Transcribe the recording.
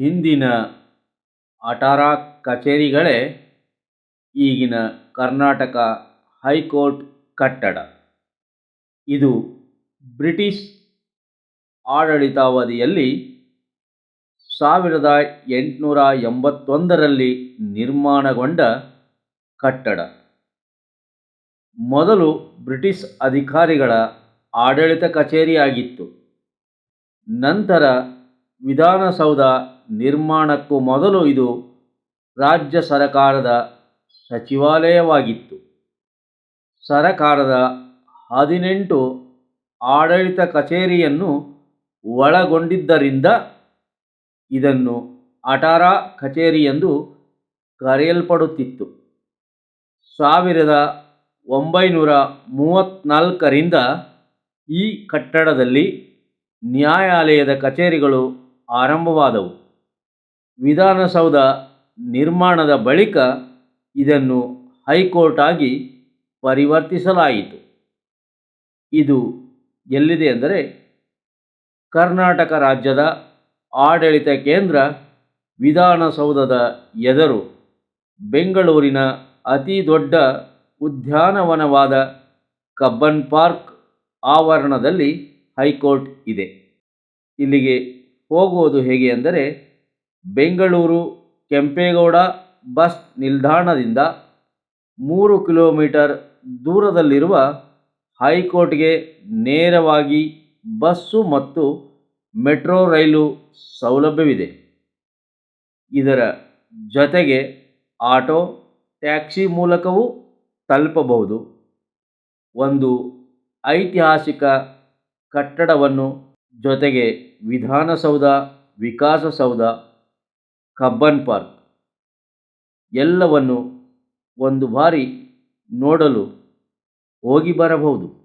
ಹಿಂದಿನ ಅಟಾರ ಕಚೇರಿಗಳೇ ಈಗಿನ ಕರ್ನಾಟಕ ಹೈಕೋರ್ಟ್ ಕಟ್ಟಡ. ಇದು ಬ್ರಿಟಿಷ್ ಆಡಳಿತಾವಧಿಯಲ್ಲಿ ಸಾವಿರದ ಎಂಟುನೂರ ಎಂಬತ್ತೊಂದರಲ್ಲಿ ನಿರ್ಮಾಣಗೊಂಡ ಕಟ್ಟಡ. ಮೊದಲು ಬ್ರಿಟಿಷ್ ಅಧಿಕಾರಿಗಳ ಆಡಳಿತ ಕಚೇರಿಯಾಗಿತ್ತು. ನಂತರ ವಿಧಾನಸೌಧ ನಿರ್ಮಾಣಕ್ಕೂ ಮೊದಲು ಇದು ರಾಜ್ಯ ಸರಕಾರದ ಸಚಿವಾಲಯವಾಗಿತ್ತು. ಸರಕಾರದ ಹದಿನೆಂಟು ಆಡಳಿತ ಕಚೇರಿಯನ್ನು ಒಳಗೊಂಡಿದ್ದರಿಂದ ಇದನ್ನು ಅಟಾರ ಕಚೇರಿ ಎಂದು ಕರೆಯಲ್ಪಡುತ್ತಿತ್ತು. ಸಾವಿರದ ಒಂಬೈನೂರ ಮೂವತ್ತ್ನಾಲ್ಕರಿಂದ ಈ ಕಟ್ಟಡದಲ್ಲಿ ನ್ಯಾಯಾಲಯದ ಕಚೇರಿಗಳು ಆರಂಭವಾದವು. ವಿಧಾನಸೌಧ ನಿರ್ಮಾಣದ ಬಳಿಕ ಇದನ್ನು ಹೈಕೋರ್ಟ್ ಆಗಿ ಪರಿವರ್ತಿಸಲಾಯಿತು. ಇದು ಎಲ್ಲಿದೆ ಅಂದರೆ ಕರ್ನಾಟಕ ರಾಜ್ಯದ ಆಡಳಿತ ಕೇಂದ್ರ ವಿಧಾನಸೌಧದ ಎದುರು ಬೆಂಗಳೂರಿನ ಅತಿ ದೊಡ್ಡ ಉದ್ಯಾನವನವಾದ ಕಬ್ಬನ್ ಪಾರ್ಕ್ ಆವರಣದಲ್ಲಿ ಹೈಕೋರ್ಟ್ ಇದೆ. ಇಲ್ಲಿಗೆ ಹೋಗುವುದು ಹೇಗೆ ಅಂದರೆ ಬೆಂಗಳೂರು ಕೆಂಪೇಗೌಡ ಬಸ್ ನಿಲ್ದಾಣದಿಂದ ಮೂರು ಕಿಲೋಮೀಟರ್ ದೂರದಲ್ಲಿರುವ ಹೈಕೋರ್ಟ್ಗೆ ನೇರವಾಗಿ ಬಸ್ಸು ಮತ್ತು ಮೆಟ್ರೋ ರೈಲು ಸೌಲಭ್ಯವಿದೆ. ಇದರ ಜೊತೆಗೆ ಆಟೋ, ಟ್ಯಾಕ್ಸಿ ಮೂಲಕವೂ ತಲುಪಬಹುದು. ಒಂದು ಐತಿಹಾಸಿಕ ಕಟ್ಟಡವನ್ನು ಜೊತೆಗೆ ವಿಧಾನಸೌಧ, ವಿಕಾಸಸೌಧ ಕಬ್ಬನ್ ಪಾರ್ಕ್. ಎಲ್ಲವನ್ನು ಒಂದು ಬಾರಿ ನೋಡಲು ಹೋಗಿ ಬರಬಹುದು.